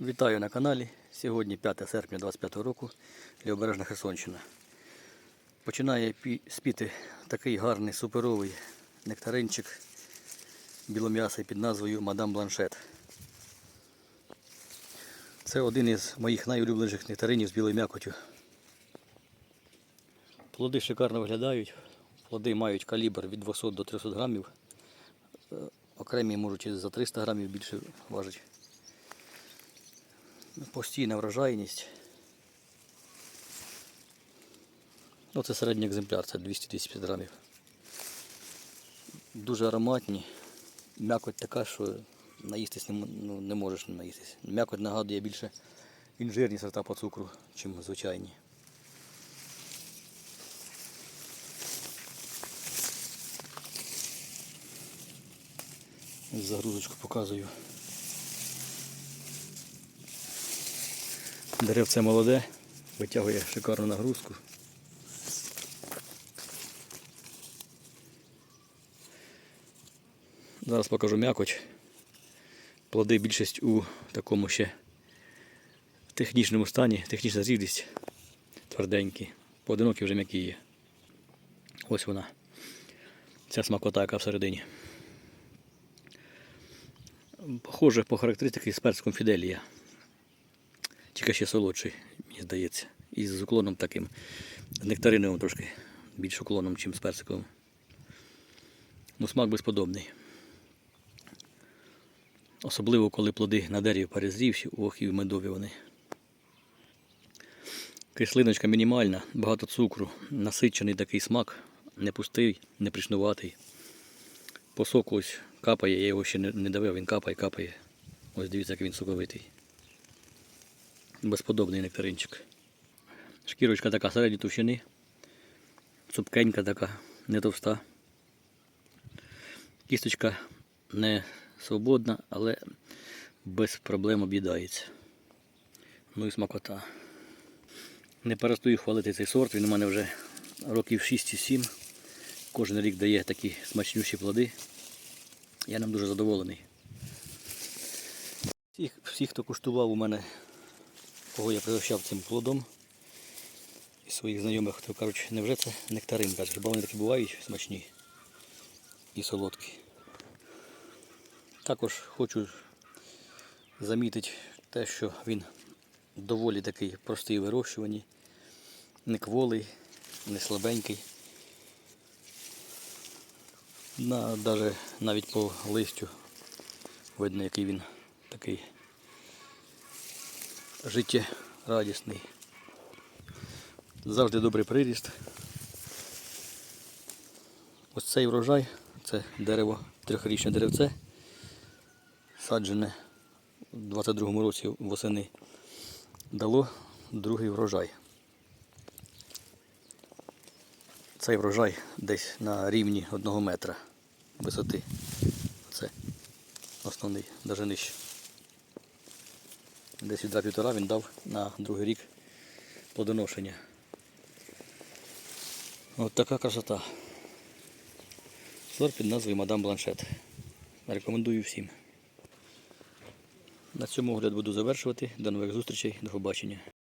Вітаю на каналі. Сьогодні 5 серпня 25 року, Лівобережна Херсонщина. Починає пі- спіти такий гарний суперовий нектаринчик білом'ясий під назвою Мадам Бланшет. Це один із моїх найулюбленіших нектаринів з білою м'якотю. Плоди шикарно виглядають. Плоди мають калібр від 200 до 300 грамів. Е, Окремі можуть і за 300 грамів більше важить. Постійна врожайність. Ну, це середній екземпляр, це 200-250 грамів. Дуже ароматні. М'якоть така, що наїстись не, ну, не можеш не наїстись. М'якоть нагадує більше інжирні сорта по цукру, чим звичайні. Загрузочку показую. Деревце молоде, витягує шикарну нагрузку. Зараз покажу м'якоть. Плоди більшість у такому ще технічному стані, технічна зрілість тверденькі. Поодинокі вже м'які є. Ось вона. Ця смакота, яка всередині. Похоже по характеристики з перцем Фіделія. Тільки ще солодший, мені здається. І з уклоном таким. З нектариновим трошки більш уклоном, ніж з персиковим. Ну, смак безподобний. Особливо, коли плоди на дереві перезрівші, ох і медові вони. Кислиночка мінімальна, багато цукру, насичений такий смак, не пустий, не пришнуватий. По соку ось капає, я його ще не давив, він капає, капає. Ось дивіться, як він соковитий. Безподобний нектаринчик. Шкірочка така середньої товщини. Цупкенька така, не товста. Кісточка не свободна, але без проблем об'їдається. Ну і смакота. Не перестаю хвалити цей сорт, він у мене вже років 6-7. Кожен рік дає такі смачнющі плоди. Я ним дуже задоволений. Всіх, всіх, хто куштував у мене, кого я пригощав цим плодом, і своїх знайомих, хто кажуть, невже це нектарин, каже, хіба вони такі бувають смачні і солодкі. Також хочу замітити те, що він доволі такий простий у вирощуванні, не кволий, не слабенький. На, навіть по листю видно, який він такий життєрадісний. Завжди добрий приріст. Ось цей врожай, це дерево, трьохрічне деревце, саджене у 22-му році восени, дало другий врожай. Цей врожай десь на рівні одного метра висоти. Це основний, навіть нижче. Десь відра півтора він дав на другий рік плодоношення. От така красота. Сорт під назвою Мадам Бланшет. Рекомендую всім. На цьому огляд буду завершувати. До нових зустрічей, до побачення.